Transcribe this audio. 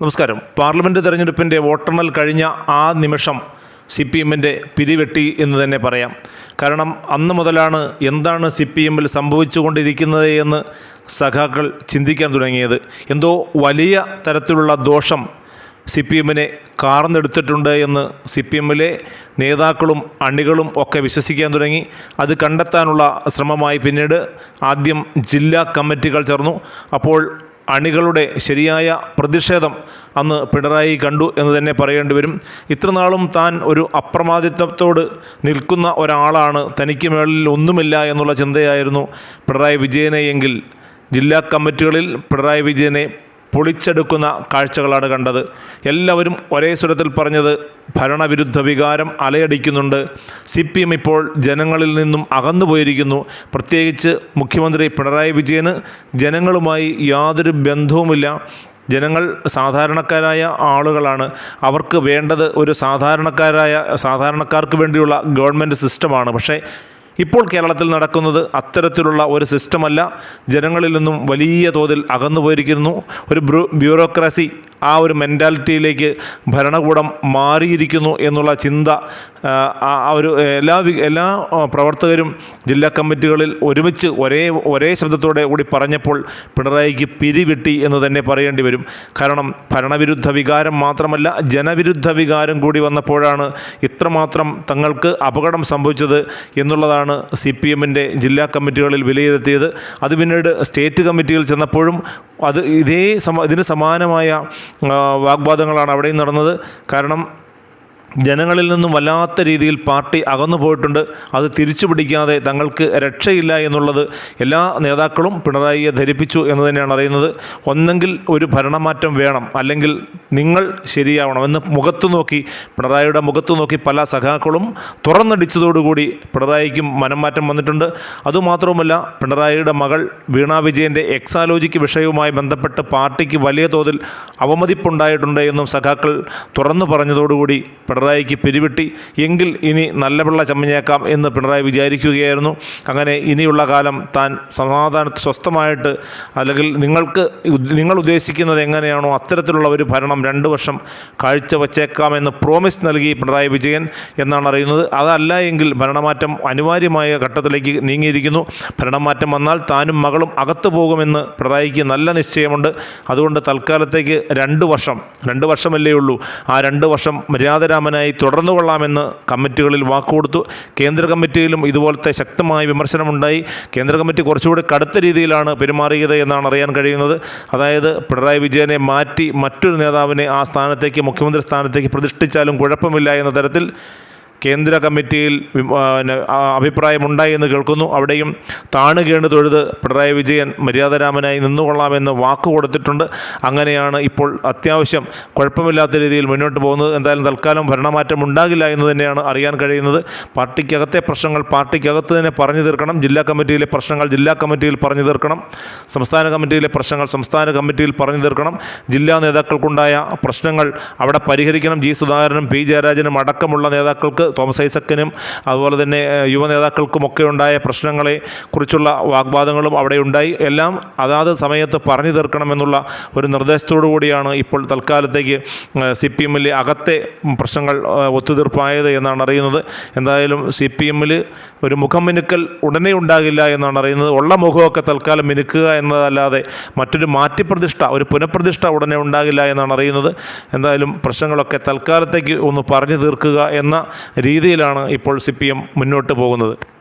നമസ്കാരം. പാർലമെന്റ് തെരഞ്ഞെടുപ്പിന്റെ വോട്ടെണ്ണൽ കഴിഞ്ഞ ആ നിമിഷം സി പി എമ്മിന്റെ പിരിവെട്ടി എന്ന് തന്നെ പറയാം. കാരണം അന്ന് മുതലാണ് എന്താണ് സി പി എമ്മിൽ സംഭവിച്ചുകൊണ്ടിരിക്കുന്നത് എന്ന് സഖാക്കൾ ചിന്തിക്കാൻ തുടങ്ങിയത്. എന്തോ വലിയ തരത്തിലുള്ള ദോഷം സി പി എമ്മിനെ കാർന്നെടുത്തിട്ടുണ്ട് എന്ന് സി പി എമ്മിലെ നേതാക്കളും അണികളും ഒക്കെ വിശ്വസിക്കാൻ തുടങ്ങി. അത് കണ്ടെത്താനുള്ള ശ്രമമായി പിന്നീട് ആദ്യം ജില്ലാ കമ്മിറ്റികൾ ചേർന്നു. അപ്പോൾ അണികളുടെ ശരിയായ പ്രതിഷേധം അന്ന് പിണറായി കണ്ടു എന്ന് തന്നെ പറയേണ്ടി വരും. ഇത്രനാളും താൻ ഒരു അപ്രമാദിത്വത്തോട് നിൽക്കുന്ന ഒരാളാണ്. തനിക്ക് മേളിൽ ഒന്നുമില്ല എന്നുള്ള ചിന്തയായിരുന്നു പിണറായി വിജയനെ എങ്കിൽ ജില്ലാ കമ്മിറ്റികളിൽ പിണറായി വിജയനെ പൊളിച്ചെടുക്കുന്ന കാഴ്ചകളാണ് കണ്ടത്. എല്ലാവരും ഒരേ സ്വരത്തിൽ പറഞ്ഞത് ഭരണവിരുദ്ധ വികാരം അലയടിക്കുന്നുണ്ട്. സി പി എം ഇപ്പോൾ ജനങ്ങളിൽ നിന്നും അകന്നുപോയിരിക്കുന്നു. പ്രത്യേകിച്ച് മുഖ്യമന്ത്രി പിണറായി വിജയന് ജനങ്ങളുമായി യാതൊരു ബന്ധവുമില്ല. ജനങ്ങൾ സാധാരണക്കാരായ ആളുകളാണ്. അവർക്ക് വേണ്ടത് ഒരു സാധാരണക്കാരായ സാധാരണക്കാർക്ക് വേണ്ടിയുള്ള ഗവൺമെന്റ് സിസ്റ്റമാണ്. പക്ഷേ ഇപ്പോൾ കേരളത്തിൽ നടക്കുന്നത് അത്തരത്തിലുള്ള ഒരു സിസ്റ്റമല്ല. ജനങ്ങളിൽ നിന്നും വലിയ തോതിൽ അകന്നു പോയിരിക്കുന്നു. ഒരു ബ്യൂറോക്രസി ആ ഒരു മെന്റാലിറ്റിയിലേക്ക് ഭരണകൂടം മാറിയിരിക്കുന്നു എന്നുള്ള ചിന്ത ആ, ഒരു എല്ലാ എല്ലാ പ്രവർത്തകരും ജില്ലാ കമ്മിറ്റികളിൽ ഒരുമിച്ച് ഒരേ ഒരേ ശബ്ദത്തോടെ കൂടി പറഞ്ഞപ്പോൾ പിണറായിക്ക് പിരിവിട്ടി എന്ന് തന്നെ പറയേണ്ടി വരും. കാരണം ഭരണവിരുദ്ധ വികാരം മാത്രമല്ല ജനവിരുദ്ധ വികാരം കൂടി വന്നപ്പോഴാണ് ഇത്രമാത്രം തങ്ങൾക്ക് അപകടം സംഭവിച്ചത് എന്നുള്ളതാണ് സി പി എമ്മിന്റെ ജില്ലാ കമ്മിറ്റികളിൽ വിലയിരുത്തിയത്. അത് പിന്നീട് സ്റ്റേറ്റ് കമ്മിറ്റിയിൽ ചെന്നപ്പോഴും അത് ഇതേ സമ ഇതിന് സമാനമായ വാഗ്വാദങ്ങളാണ് അവിടെയും നടന്നത്. കാരണം ജനങ്ങളിൽ നിന്നും വല്ലാത്ത രീതിയിൽ പാർട്ടി അകന്നു പോയിട്ടുണ്ട്. അത് തിരിച്ചു പിടിക്കാതെ തങ്ങൾക്ക് രക്ഷയില്ല എന്നുള്ളത് എല്ലാ നേതാക്കളും പിണറായിയെ ധരിപ്പിച്ചു എന്ന് തന്നെയാണ് അറിയുന്നത്. ഒന്നെങ്കിൽ ഒരു ഭരണമാറ്റം വേണം അല്ലെങ്കിൽ നിങ്ങൾ ശരിയാവണം എന്ന് മുഖത്ത് നോക്കി പിണറായിയുടെ മുഖത്ത് നോക്കി പല സഖാക്കളും തുറന്നടിച്ചതോടുകൂടി പിണറായിക്കും മനംമാറ്റം വന്നിട്ടുണ്ട്. അതുമാത്രവുമല്ല പിണറായിയുടെ മകൾ വീണ വിജയന്റെ എക്സാലോജിക്ക് വിഷയവുമായി ബന്ധപ്പെട്ട് പാർട്ടിക്ക് വലിയ തോതിൽ അവമതിപ്പുണ്ടായിട്ടുണ്ട് എന്നും സഖാക്കൾ തുറന്നു പറഞ്ഞതോടുകൂടി പിണറായിക്ക് പിരിവിട്ടി എങ്കിൽ ഇനി നല്ല പിള്ള ചമ്മഞ്ഞേക്കാം എന്ന് പിണറായി വിചാരിക്കുകയായിരുന്നു. അങ്ങനെ ഇനിയുള്ള കാലം താൻ സമാധാന സ്വസ്ഥമായിട്ട് അല്ലെങ്കിൽ നിങ്ങൾക്ക് നിങ്ങൾ ഉദ്ദേശിക്കുന്നത് എങ്ങനെയാണോ അത്തരത്തിലുള്ള ഒരു ഭരണം രണ്ട് വർഷം കാഴ്ചവച്ചേക്കാമെന്ന് പ്രോമിസ് നൽകി പിണറായി വിജയൻ എന്നാണ് അറിയുന്നത്. അതല്ല എങ്കിൽ ഭരണമാറ്റം അനിവാര്യമായ ഘട്ടത്തിലേക്ക് നീങ്ങിയിരിക്കുന്നു. ഭരണമാറ്റം വന്നാൽ താനും മകളും അകത്തു പോകുമെന്ന് പിണറായിക്ക് നല്ല നിശ്ചയമുണ്ട്. അതുകൊണ്ട് തൽക്കാലത്തേക്ക് രണ്ട് വർഷം രണ്ട് വർഷമല്ലേ ഉള്ളൂ. ആ രണ്ട് വർഷം മര്യാദരാമനായി തുടർന്നു കൊള്ളാമെന്ന് കമ്മിറ്റികളിൽ വാക്കുകൊടുത്തു. കേന്ദ്ര കമ്മിറ്റിയിലും ഇതുപോലത്തെ ശക്തമായ വിമർശനമുണ്ടായി. കേന്ദ്ര കമ്മിറ്റി കുറച്ചുകൂടി കടുത്ത രീതിയിലാണ് പെരുമാറിയത് എന്നാണ് അറിയാൻ കഴിയുന്നത്. അതായത് പിണറായി വിജയനെ മാറ്റി മറ്റൊരു നേതാവിനെ ആ സ്ഥാനത്തേക്ക് മുഖ്യമന്ത്രി സ്ഥാനത്തേക്ക് പ്രതിഷ്ഠിച്ചാലും കുഴപ്പമില്ല എന്ന തരത്തിൽ കേന്ദ്ര കമ്മിറ്റിയിൽ അഭിപ്രായമുണ്ടായി എന്ന് കേൾക്കുന്നു. അവിടെയും താണുകേണ് തൊഴുത് പിണറായി വിജയൻ മര്യാദരാമനായി നിന്നുകൊള്ളാമെന്ന് വാക്ക് കൊടുത്തിട്ടുണ്ട്. അങ്ങനെയാണ് ഇപ്പോൾ അത്യാവശ്യം കുഴപ്പമില്ലാത്ത രീതിയിൽ മുന്നോട്ട് പോകുന്നത്. എന്തായാലും തൽക്കാലം ഭരണമാറ്റം ഉണ്ടാകില്ല എന്ന് തന്നെയാണ് അറിയാൻ കഴിയുന്നത്. പാർട്ടിക്കകത്തെ പ്രശ്നങ്ങൾ പാർട്ടിക്കകത്ത് തന്നെ പറഞ്ഞു തീർക്കണം. ജില്ലാ കമ്മിറ്റിയിലെ പ്രശ്നങ്ങൾ ജില്ലാ കമ്മിറ്റിയിൽ പറഞ്ഞു തീർക്കണം. സംസ്ഥാന കമ്മിറ്റിയിലെ പ്രശ്നങ്ങൾ സംസ്ഥാന കമ്മിറ്റിയിൽ പറഞ്ഞു തീർക്കണം. ജില്ലാ നേതാക്കൾക്കുണ്ടായ പ്രശ്നങ്ങൾ അവിടെ പരിഹരിക്കണം. ജി സുധാകരനും പി ജയരാജനും അടക്കമുള്ള നേതാക്കൾക്ക് തോമസ് ഐസക്കിനും അതുപോലെ തന്നെ യുവ നേതാക്കൾക്കുമൊക്കെ ഉണ്ടായ പ്രശ്നങ്ങളെ കുറിച്ചുള്ള വാഗ്വാദങ്ങളും അവിടെ ഉണ്ടായി. എല്ലാം അതാത് സമയത്ത് പറഞ്ഞു തീർക്കണമെന്നുള്ള ഒരു നിർദ്ദേശത്തോടു കൂടിയാണ് ഇപ്പോൾ തൽക്കാലത്തേക്ക് സി പി എമ്മിലെ അകത്തെ പ്രശ്നങ്ങൾ ഒത്തുതീർപ്പായത് എന്നാണ് അറിയുന്നത്. എന്തായാലും സി പി എമ്മിൽ ഒരു മുഖം മിനുക്കൽ ഉടനെ ഉണ്ടാകില്ല എന്നാണ് അറിയുന്നത്. ഉള്ള മുഖമൊക്കെ തൽക്കാലം മിനുക്കുക എന്നതല്ലാതെ മറ്റൊരു മാറ്റിപ്രതിഷ്ഠ ഒരു പുനഃപ്രതിഷ്ഠ ഉടനെ ഉണ്ടാകില്ല എന്നാണ് അറിയുന്നത്. എന്തായാലും പ്രശ്നങ്ങളൊക്കെ തൽക്കാലത്തേക്ക് ഒന്ന് പറഞ്ഞു തീർക്കുക എന്ന രീതിയിലാണ് ഇപ്പോൾ സി മുന്നോട്ട് പോകുന്നത്.